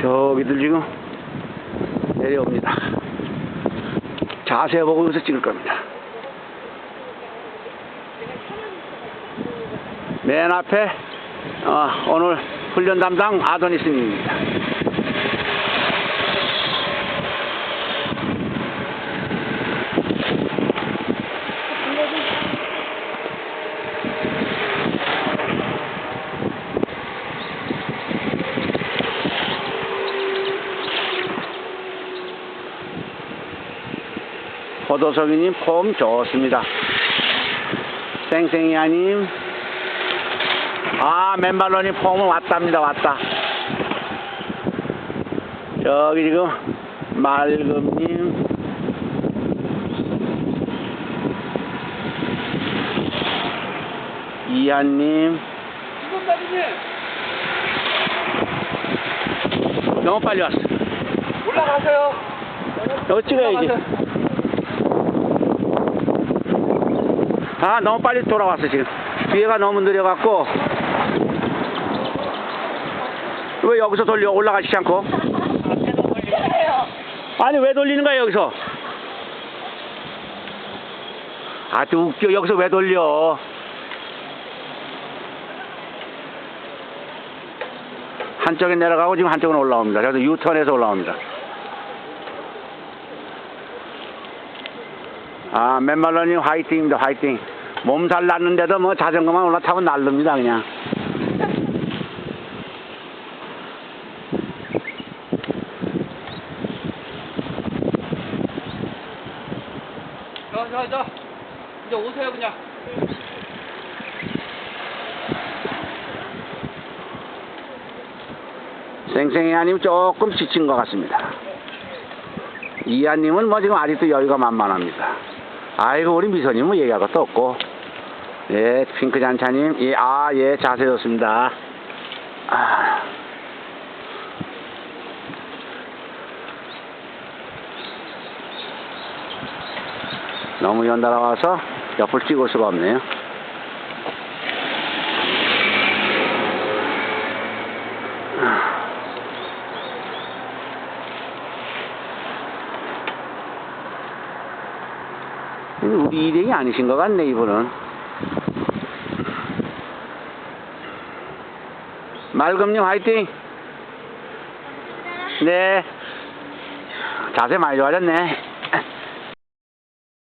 저기들 지금 내려옵니다. 자세 보고 여기서 찍을 겁니다. 맨 앞에 어, 오늘 훈련 담당 아도니스님입니다. 포도석이님 폼 좋습니다. 쌩쌩이아님 아 맨발로님 폼은 왔답니다 왔다. 저기 지금 맑음님 이한님. 너무 빨리 왔어. 올라가세요. 여기 찍어야지. 아 너무 빨리 돌아왔어 지금. 뒤에가 너무 느려갖고 왜 여기서 돌려 올라가시지 않고? 아니 왜 돌리는 거야 여기서? 아주 웃겨 여기서 왜 돌려? 한쪽에 내려가고 지금 한쪽은 올라옵니다. 그래서 유턴해서 올라옵니다. 아, 맨말러님 화이팅입니다, 화이팅. 몸살 났는데도 뭐 자전거만 올라타면 날릅니다, 그냥. 자, 자, 자. 이제 오세요, 그냥. 쌩쌩이아님 조금 지친 것 같습니다. 이하님은 뭐 지금 아직도 여유가 만만합니다. 아이고, 우리 미소님은 얘기할 것도 없고. 예, 핑크 잔차님, 예, 아, 예, 자세 좋습니다. 아. 너무 연달아 와서 옆을 찍을 수가 없네요. 우리 일행이 아니신 것 같네, 이분은. 말금님 화이팅! 네. 자세 많이 좋아졌네.